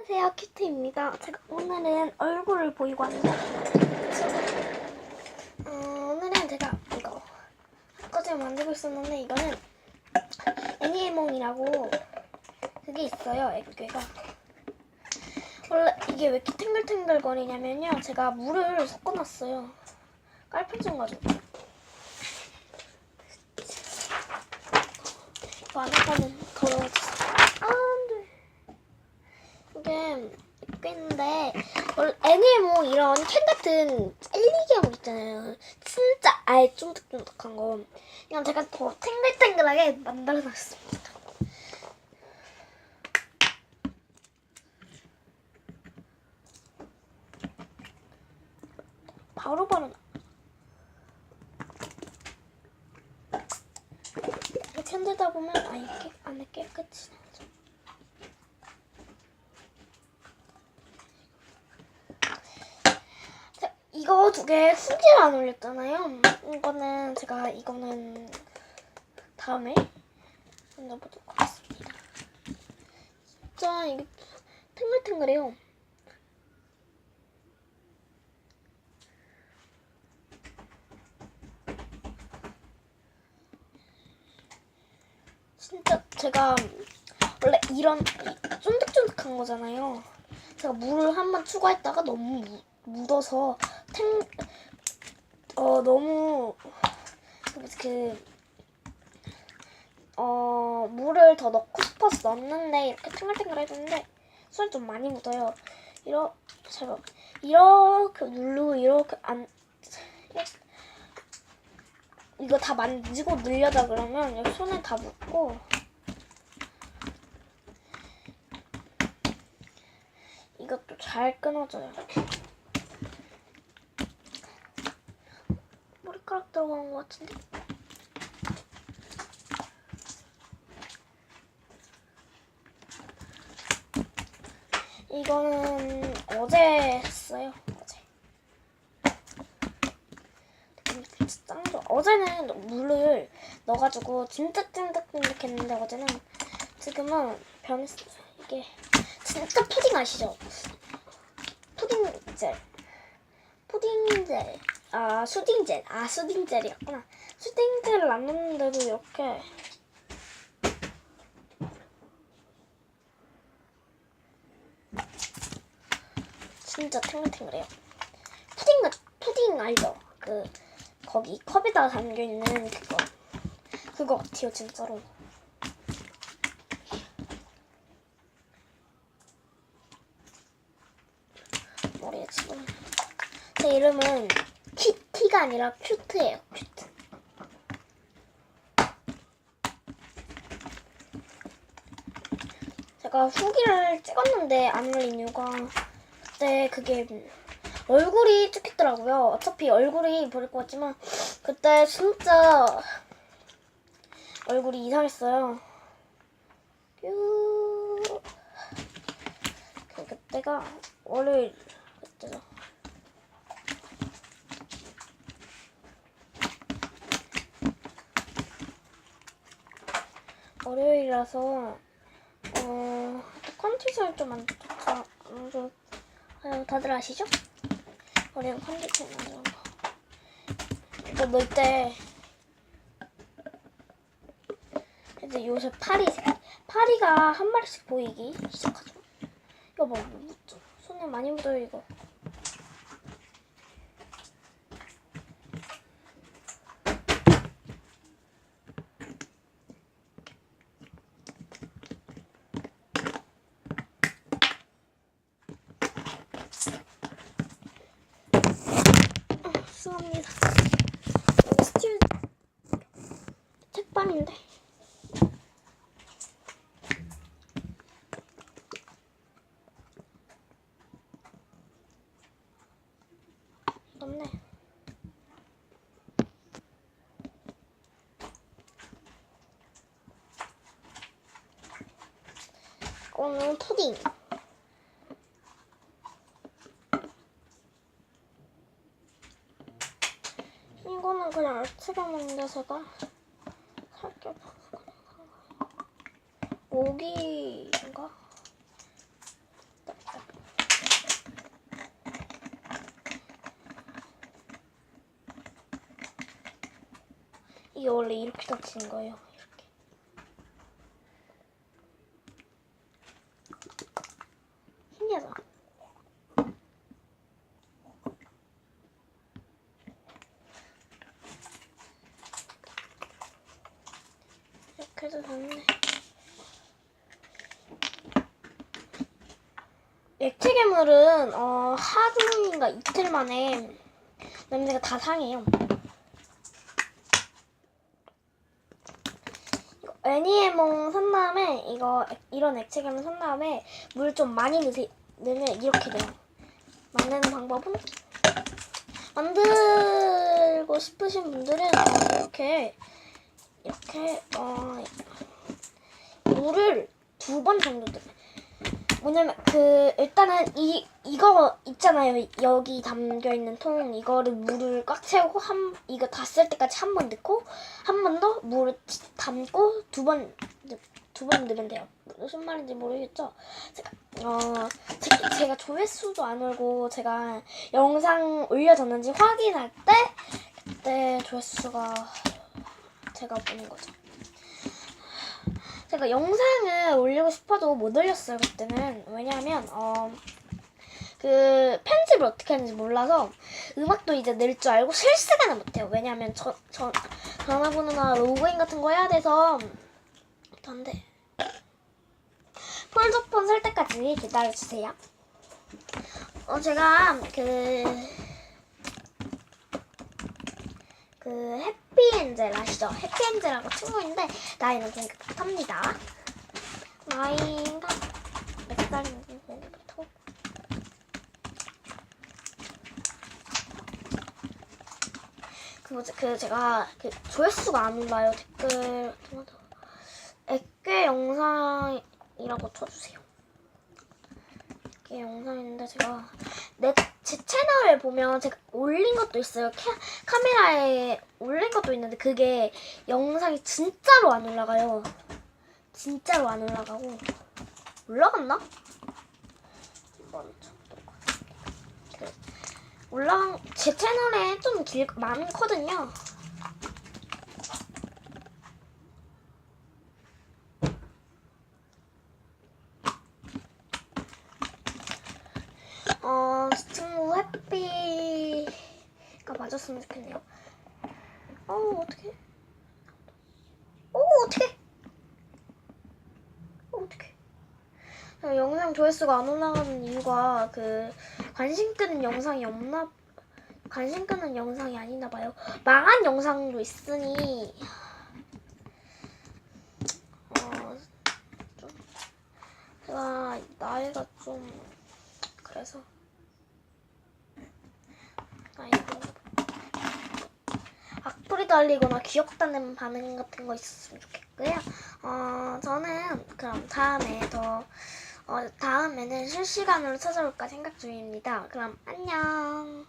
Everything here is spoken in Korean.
안녕하세요 큐트입니다. 제가 오늘은 얼굴을 보이고 왔는데 어, 오늘은 제가 이거 아까 만들고 있었는데 이거는 애니에몽이라고 그게 있어요 액괴가. 원래 이게 왜 이렇게 탱글탱글 거리냐면요 제가 물을 섞어놨어요. 깔판좀 가지고 이거 안 하면 더러워졌어 아 안돼 이게 꽤인데 원래 애니모 이런 캔 같은 젤리기 하고 있잖아요. 진짜 아예 쫀득쫀득한 거. 그냥 제가 더 탱글탱글하게 만들어놨습니다. 바로바로 나. 이렇게 흔들다 보면 아 이렇게 안에 깨끗이 나오죠. 자, 이거 두개 후기를 안 올렸잖아요. 이거는 제가 이거는 다음에 만들어보도록 하겠습니다. 진짜 이게 탱글탱글해요. 진짜 제가 원래 이런 쫀득쫀득한 거잖아요. 제가 물을 한 번 추가했다가 너무 무- 묻어서 탱, 어, 너무, 그, 어, 물을 더 넣고 싶어서 넣었는데, 이렇게 탱글탱글 해줬는데, 손이 좀 많이 묻어요. 이러, 제가, 이렇게 누르고, 이렇게 안, 이거 다 만지고 늘려다 그러면 여기 손에 다 묻고, 이것도 잘 끊어져요. 이렇게. 머리카락 들어간 것 같은데? 이거는 어제 했어요. 어제. 진짜 짱 좋아. 어제는 물을 넣어가지고 진짜 찐득찐득했는데 어제는 지금은 변했어요. 이게 진짜 푸딩 아시죠? 푸딩 젤. 푸딩 젤. 아, 수딩 젤. 아, 수딩 젤이었구나. 수딩 젤을 안 넣는데도 이렇게 진짜 탱글탱글해요. 푸딩 같 푸딩 알죠? 그 거기 컵에다 담겨 있는 그거 그거 같아요, 진짜로. 머리에 지금 제 이름은 키티가 아니라 큐트예요. 큐트. 제가 후기를 찍었는데 안 올린 이유가 그때 그게 얼굴이 찍혔더라고요. 어차피 얼굴이 버릴 것 같지만 그때 진짜 얼굴이 이상했어요. 뾰. 그 그때가 월요일 그때죠. 월요일이라서 어 컨디션을 좀안 좋다. 안 좋. 아유, 다들 아시죠? 월요일 컨디션 안 좋은 거. 이거 넣을 때 이제 요새 파리 파리가 한 마리씩 보이기 시작하죠. 이거 뭐 묻죠? 손에 많이 묻어요 이거. 여기 스틸 책방인데. 없네. 이거는 푸딩. 이거는 그냥 알트가 먹는 데서다 살짝 오기인가? 이게 원래 이렇게 닫힌 거예요. 이렇게 해도 되네. 액체 괴물은 어, 하루인가 이틀 만에 냄새가 다 상해요. 애니에몽 산 다음에 이거 액- 이런 액체 괴물 산 다음에 물 좀 많이 넣으세요. 넣으면 이렇게 돼요. 만드는 방법은 만들고 싶으신 분들은 이렇게 이렇게 어, 물을 두 번 정도 넣어요. 뭐냐면 그 일단은 이 이거 있잖아요 여기 담겨 있는 통 이거를 물을 꽉 채우고 한 이거 다 쓸 때까지 한 번 넣고 한 번 더 물을 담고 두 번 두 번 넣으면 돼요 무슨 말인지 모르겠죠 제가 어 제가, 제가 조회수도 안 올고 제가 영상 올려졌는지 확인할 때 그때 조회수가 제가 보는 거죠. 제가 영상을 올리고 싶어도 못 올렸어요 그때는. 왜냐하면 어, 그 편집을 어떻게 하는지 몰라서 음악도 이제 낼 줄 알고 실시간을 못해요. 왜냐하면 저, 저 전화번호나 로그인 같은 거 해야 돼서 안돼 폴더폰 살 때까지 기다려주세요. 어 제가 그그 해피엔젤 아시죠? 해피엔젤하고 친구인데 나이는 되게 비슷합니다. 나이가 몇 살인지 모르겠고 그 뭐지 그 제가 그 조회수가 안 올라요 댓글 액괴 영상이라고 쳐주세요. 액괴 영상인데 제가 내 제 채널을 보면 제가 올린 것도 있어요. 카, 카메라에 올린 것도 있는데 그게 영상이 진짜로 안 올라가요. 진짜로 안 올라가고 올라갔나? 그 올라간 제 채널에 좀 길 많거든요. 어, 친구 해피가 맞았으면 좋겠네요. 어, 어떡해. 어, 어떡해. 어, 어떡해. 어, 영상 조회수가 안 올라가는 이유가 그 관심 끄는 영상이 없나 관심 끄는 영상이 아니나 봐요. 망한 영상도 있으니 어, 좀 제가 나이가 좀 그래서 아이고 악플이 달리거나 귀엽다는 반응 같은 거 있었으면 좋겠고요. 어 저는 그럼 다음에 더 어, 다음에는 실시간으로 찾아올까 생각 중입니다. 그럼 안녕.